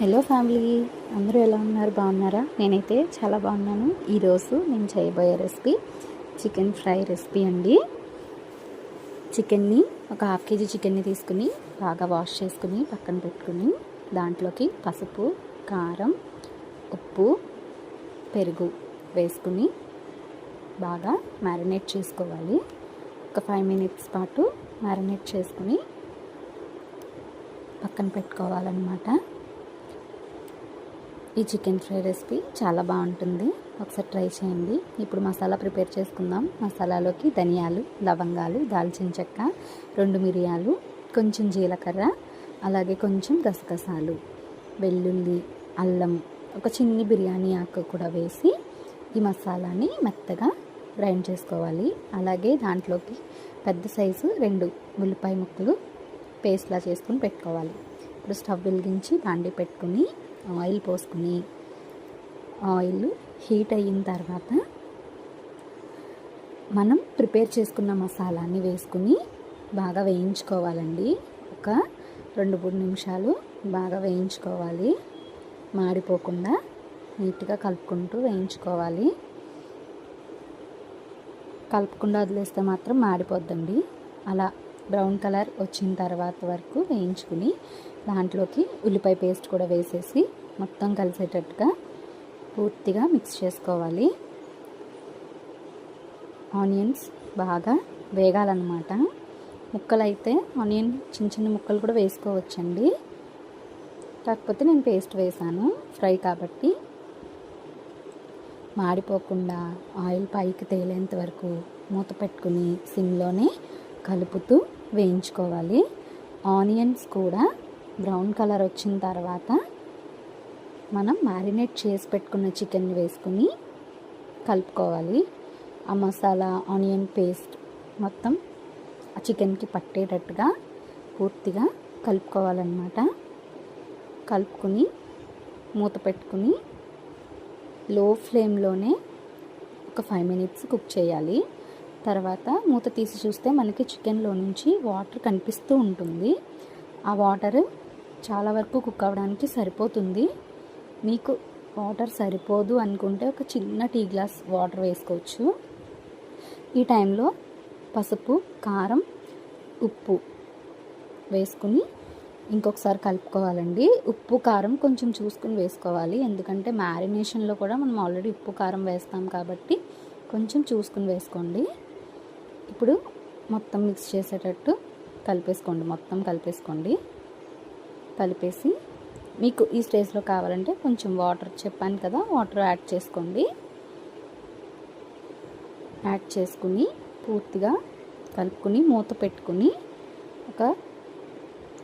Hello family అందరూ ఎలా ఉన్నారు? బాగున్నారా? నేనైతే చాలా బాగున్నాను. ఈరోజు నేను చేయబోయే రెసిపీ చికెన్ ఫ్రై రెసిపీ అండి. చికెన్ని ఒక హాఫ్ కేజీ చికెన్ని తీసుకుని బాగా వాష్ చేసుకుని పక్కన పెట్టుకుని దాంట్లోకి పసుపు కారం ఉప్పు పెరుగు వేసుకుని బాగా మ్యారినేట్ చేసుకోవాలి. ఒక ఫైవ్ మినిట్స్ పాటు మ్యారినేట్ చేసుకుని పక్కన పెట్టుకోవాలన్నమాట. ఈ చికెన్ ఫ్రై రెసిపీ చాలా బాగుంటుంది. ఒకసారి ట్రై చేయండి. ఇప్పుడు మసాలా ప్రిపేర్ చేసుకుందాం. మసాలాలోకి ధనియాలు లవంగాలు దాల్చిన చెక్క రెండు మిరియాలు కొంచెం జీలకర్ర అలాగే కొంచెం గసగసాలు వెల్లుల్లి అల్లం ఒక చిన్ని బిర్యానీ ఆకు కూడా వేసి ఈ మసాలాని మెత్తగా గ్రైండ్ చేసుకోవాలి. అలాగే దాంట్లోకి పెద్ద సైజు రెండు ఉల్లిపాయ ముక్కలు పేస్ట్లా చేసుకుని పెట్టుకోవాలి. ఇప్పుడు స్టవ్ వెలిగించి దాండి పెట్టుకుని ఆయిల్ పోసుకుని ఆయిల్ హీట్ అయిన తర్వాత మనం ప్రిపేర్ చేసుకున్న మసాలాని వేసుకుని బాగా వేయించుకోవాలండి. ఒక రెండు మూడు నిమిషాలు బాగా వేయించుకోవాలి. మాడిపోకుండా నీట్గా కలుపుకుంటూ వేయించుకోవాలి. కలుపుకుండా వదిలేస్తే మాత్రం మాడిపోద్దండి. అలా బ్రౌన్ కలర్ వచ్చిన తర్వాత వరకు వేయించుకుని దాంట్లోకి ఉల్లిపాయ పేస్ట్ కూడా వేసేసి మొత్తం కలిసేటట్టుగా పూర్తిగా మిక్స్ చేసుకోవాలి. ఆనియన్స్ బాగా వేగాలన్నమాట. ముక్కలు అయితే ఆనియన్ చిన్న చిన్న ముక్కలు కూడా వేసుకోవచ్చండి. కాకపోతే నేను పేస్ట్ వేసాను ఫ్రై కాబట్టి. మాడిపోకుండా ఆయిల్ పైకి తేలేంత వరకు మూత పెట్టుకుని సిమ్లోనే కలుపుతూ వేయించుకోవాలి. ఆనియన్స్ కూడా బ్రౌన్ కలర్ వచ్చిన తర్వాత మనం మ్యారినేట్ చేసి పెట్టుకున్న చికెన్ వేసుకుని కలుపుకోవాలి. ఆ మసాలా ఆనియన్ పేస్ట్ మొత్తం ఆ చికెన్కి పట్టేటట్టుగా పూర్తిగా కలుపుకోవాలన్నమాట. కలుపుకుని మూత పెట్టుకుని లో ఫ్లేమ్లోనే ఒక ఫైవ్ మినిట్స్ కుక్ చేయాలి. తర్వాత మూత తీసి చూస్తే మనకి చికెన్లో నుంచి వాటర్ కనిపిస్తూ ఉంటుంది. ఆ వాటర్ చాలా వరకు కుక్ అవ్వడానికి సరిపోతుంది. మీకు వాటర్ సరిపోదు అనుకుంటే ఒక చిన్న టీ గ్లాస్ వాటర్ వేసుకోవచ్చు. ఈ టైంలో పసుపు కారం ఉప్పు వేసుకుని ఇంకొకసారి కలుపుకోవాలండి. ఉప్పు కారం కొంచెం చూసుకుని వేసుకోవాలి. ఎందుకంటే మ్యారినేషన్లో కూడా మనం ఆల్రెడీ ఉప్పు కారం వేస్తాం కాబట్టి కొంచెం చూసుకుని వేసుకోండి. ఇప్పుడు మొత్తం మిక్స్ చేసేటట్టు కలిపేసుకోండి. మొత్తం కలిపేసుకోండి. కలిపేసి మీకు ఈ స్టేజ్లో కావాలంటే కొంచెం వాటర్ చెప్పాను కదా వాటర్ యాడ్ చేసుకోండి. యాడ్ చేసుకుని పూర్తిగా కలుపుకుని మూత పెట్టుకుని ఒక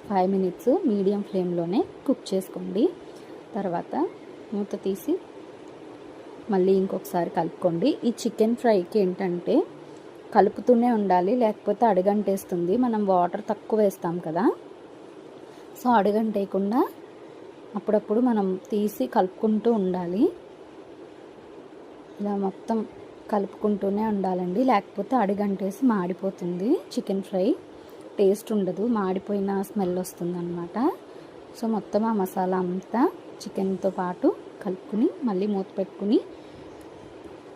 ఫైవ్ మినిట్స్ మీడియం ఫ్లేమ్లోనే కుక్ చేసుకోండి. తర్వాత మూత తీసి మళ్ళీ ఇంకొకసారి కలుపుకోండి. ఈ చికెన్ ఫ్రైకి ఏంటంటే కలుపుతూనే ఉండాలి లేకపోతే అడుగంటేస్తుంది. మనం వాటర్ తక్కువ వేస్తాం కదా. సో అడుగంటేయకుండా అప్పుడప్పుడు మనం తీసి కలుపుకుంటూ ఉండాలి. ఇలా మొత్తం కలుపుకుంటూనే ఉండాలండి. లేకపోతే అడుగంటేసి మాడిపోతుంది. చికెన్ ఫ్రై టేస్ట్ ఉండదు. మాడిపోయిన స్మెల్ వస్తుంది అనమాట సో మొత్తం ఆ మసాలా అంతా చికెన్తో పాటు కలుపుకుని మళ్ళీ మూత పెట్టుకుని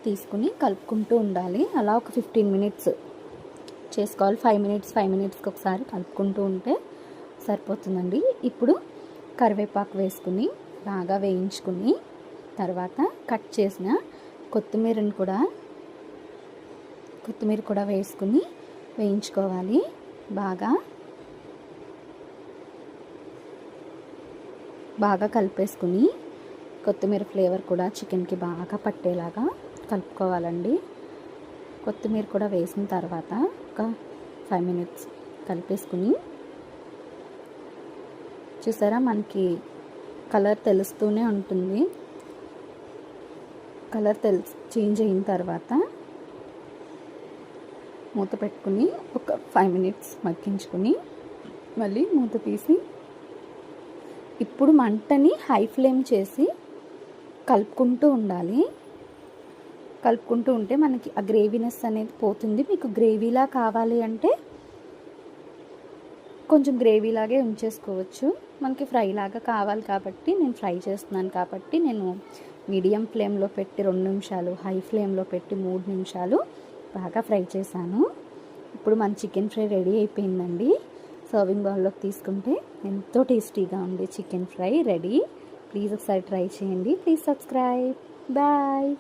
తీసుకుని కలుపుకుంటూ ఉండాలి. అలా ఒక ఫిఫ్టీన్ మినిట్స్ చేసుకోవాలి. ఫైవ్ మినిట్స్ ఫైవ్ మినిట్స్కి ఒకసారి కలుపుకుంటూ ఉంటే సరిపోతుందండి. ఇప్పుడు కరివేపాకు వేసుకుని బాగా వేయించుకుని తర్వాత కట్ చేసిన కొత్తిమీరని కూడా కొత్తిమీర కూడా వేసుకుని వేయించుకోవాలి. బాగా బాగా కలిపేసుకుని కొత్తిమీర ఫ్లేవర్ కూడా చికెన్కి బాగా పట్టేలాగా కలుపుకోవాలండి. కొత్తిమీర కూడా వేసిన తర్వాత ఒక ఫైవ్ మినిట్స్ కలిపేసుకుని చూసారా మనకి కలర్ తెలుస్తూనే ఉంటుంది. కలర్ తెలు చేంజ్ అయిన తర్వాత మూత పెట్టుకుని ఒక ఫైవ్ మినిట్స్ మగ్గించుకుని మళ్ళీ మూత తీసి ఇప్పుడు మంటని హై ఫ్లేమ్ చేసి కలుపుకుంటూ ఉండాలి. కలుపుకుంటూ ఉంటే మనకి ఆ గ్రేవీనెస్ అనేది పోతుంది. మీకు గ్రేవీలా కావాలి అంటే కొంచెం గ్రేవీ లాగే ఉంచేసుకోవచ్చు. మనకి ఫ్రై లాగా కావాలి కాబట్టి నేను ఫ్రై చేస్తున్నాను కాబట్టి నేను మీడియం ఫ్లేమ్లో పెట్టి రెండు నిమిషాలు హై ఫ్లేమ్లో పెట్టి మూడు నిమిషాలు బాగా ఫ్రై చేశాను. ఇప్పుడు మన చికెన్ ఫ్రై రెడీ అయిపోయిందండి. సర్వింగ్ బౌల్లోకి తీసుకుంటే ఎంతో టేస్టీగా ఉంది చికెన్ ఫ్రై రెడీ. ప్లీజ్ ఒకసారి ట్రై చేయండి. Please subscribe. బాయ్.